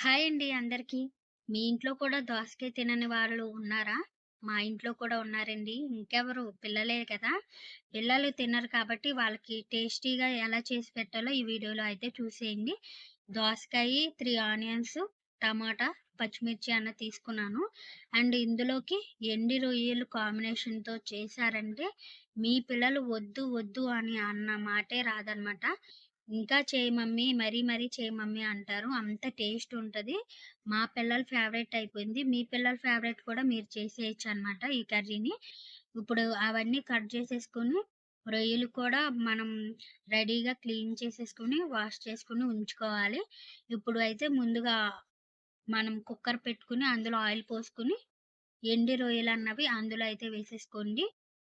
Hi అండి అందరికీ. మీ ఇంట్లో కూడా దోసకాయ తినని వాళ్ళు ఉన్నారా? మా ఇంట్లో కూడా ఉన్నారండి. ఇంకెవరు పిల్లలే కదా! పిల్లలు తినరు కాబట్టి వాళ్ళకి టేస్టీగా ఎలా చేసి పెట్టాలో ఈ వీడియోలో అయితే చూసేయండి. దోసకాయి, త్రీ ఆనియన్స్, టమాటా, పచ్చిమిర్చి అన్న తీసుకున్నాను. అండ్ ఇందులోకి ఎండి రొయ్యలు కాంబినేషన్‌తో చేశారంటే మీ పిల్లలు వద్దు, వద్దు అని అన్న మాటే రాదనమాట. ఇంకా చేయి మమ్మీ, మరీ మరీ చేయి మమ్మీ అంటారు. అంత టేస్ట్ ఉంటుంది మా పిల్లల ఫేవరెట్ అయిపోయింది. మీ పిల్లల ఫేవరెట్ కూడా మీరు చేసేయచ్చు అనమాట ఈ కర్రీని. ఇప్పుడు అవన్నీ కట్ చేసేసుకొని, రొయ్యలు కూడా మనం రెడీగా క్లీన్ చేసేసుకొని, వాష్ చేసుకొని ఉంచుకోవాలి. ఇప్పుడు అయితే ముందుగా మనం కుక్కర్ పెట్టుకుని అందులో ఆయిల్ పోసుకొని, ఎండి రొయ్యలు అన్నవి అందులో అయితే వేసేసుకోండి.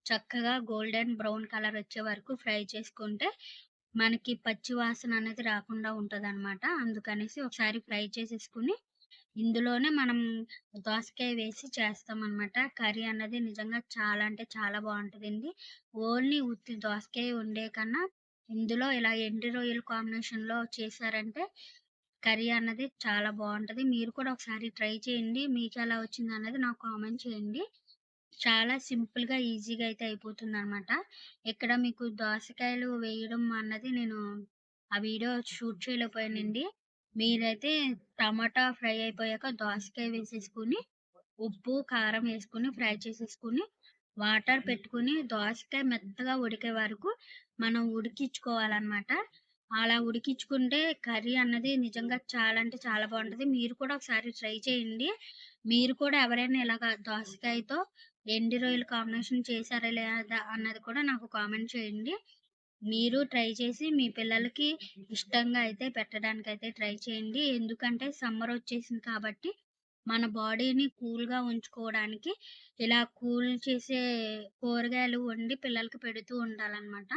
చక్కగా గోల్డెన్ బ్రౌన్ కలర్ వచ్చే వరకు ఫ్రై చేసుకుంటే మనకి పచ్చి వాసన అనేది రాకుండా ఉంటుంది అనమాట అందుకనేసి ఒకసారి ఫ్రై చేసేసుకొని, ఇందులోనే మనం దోసకాయ వేసి చేస్తాం అనమాట కర్రీ అన్నది నిజంగా చాలా అంటే చాలా బాగుంటుందండి ఓన్లీ ఉత్తి దోసకాయ ఉండే కన్నా, ఇందులో ఇలా ఎండి రొయ్యల కాంబినేషన్‌లో చేశారంటే, కర్రీ అన్నది చాలా బాగుంటుంది మీరు కూడా ఒకసారి ట్రై చేయండి. మీకు ఎలా వచ్చింది అన్నది నాకు కామెంట్ చేయండి. చాలా సింపుల్‌గా, ఈజీగా అయితే అయిపోతుందనమాట. ఇక్కడ మీకు దోసకాయలు వేయడం అన్నది నేను ఆ వీడియో షూట్ చేయలేకపోయానండి. మీరైతే టమాటా ఫ్రై అయిపోయాక దోసకాయ వేసేసుకొని, ఉప్పు, కారం వేసుకొని ఫ్రై చేసేసుకొని, వాటర్ పెట్టుకొని దోసకాయ మెత్తగా ఉడికే వరకు మనం ఉడికించుకోవాలన్నమాట అలా ఉడికించుకుంటే కర్రీ అన్నది నిజంగా చాలా అంటే చాలా బాగుంటుంది మీరు కూడా ఒకసారి ట్రై చేయండి. మీరు కూడా ఎవరైనా ఇలాగ దోసకాయతో ఎండి రొయ్యల కాంబినేషన్ చేశారా లేదా అన్నది కూడా నాకు కామెంట్ చేయండి. మీరు ట్రై చేసి మీ పిల్లలకి ఇష్టంగా అయితే పెట్టడానికి అయితే ట్రై చేయండి. ఎందుకంటే సమ్మర్ వచ్చేసింది కాబట్టి, మన బాడీని కూల్‌గా ఉంచుకోవడానికి ఇలా కూల్ చేసే కూరగాయలు వండి పిల్లలకి పెడుతూ ఉండాలన్నమాట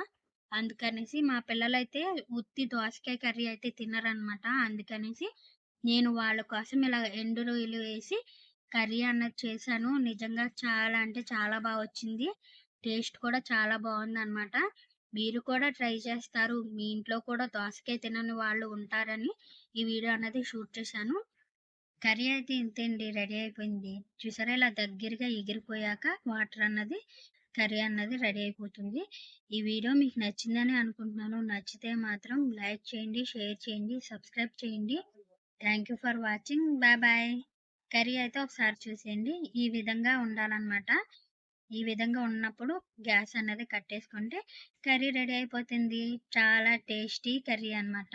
అందుకనేసి మా పిల్లలైతే ఉత్తి దోసకాయ కర్రీ అయితే తినరనమాట. అందుకనేసి నేను వాళ్ళ కోసం ఇలా ఎండు రొయ్యలు వేసి కర్రీ అన్నది చేశాను. నిజంగా చాలా అంటే చాలా బాగా వచ్చింది. టేస్ట్ కూడా చాలా బాగుంది అనమాట మీరు కూడా ట్రై చేస్తారు. మీ ఇంట్లో కూడా దోసకాయ తినని వాళ్ళు ఉంటారని ఈ వీడియో అన్నది షూట్ చేశాను. కర్రీ అయితే ఇంతే అండి రెడీ అయిపోయింది. చూసారా ఇలా దగ్గరగా ఎగిరిపోయాక వాటర్ అన్నది కర్రీ అన్నది రెడీ అయిపోతుంది. ఈ వీడియో మీకు నచ్చిందని అనుకుంటున్నాను. నచ్చితే మాత్రం లైక్ చేయండి, షేర్ చేయండి, సబ్స్క్రైబ్ చేయండి. Thank you for watching. Bye bye. Curry అయితే ఒకసారి చూసేయండి. ఈ విధంగా ఉండాలన్నమాట ఈ విధంగా ఉన్నప్పుడు గ్యాస్ అనేది కట్టేసుకుంటే కర్రీ రెడీ అయిపోతుంది. చాలా టేస్టీ కర్రీ అనమాట.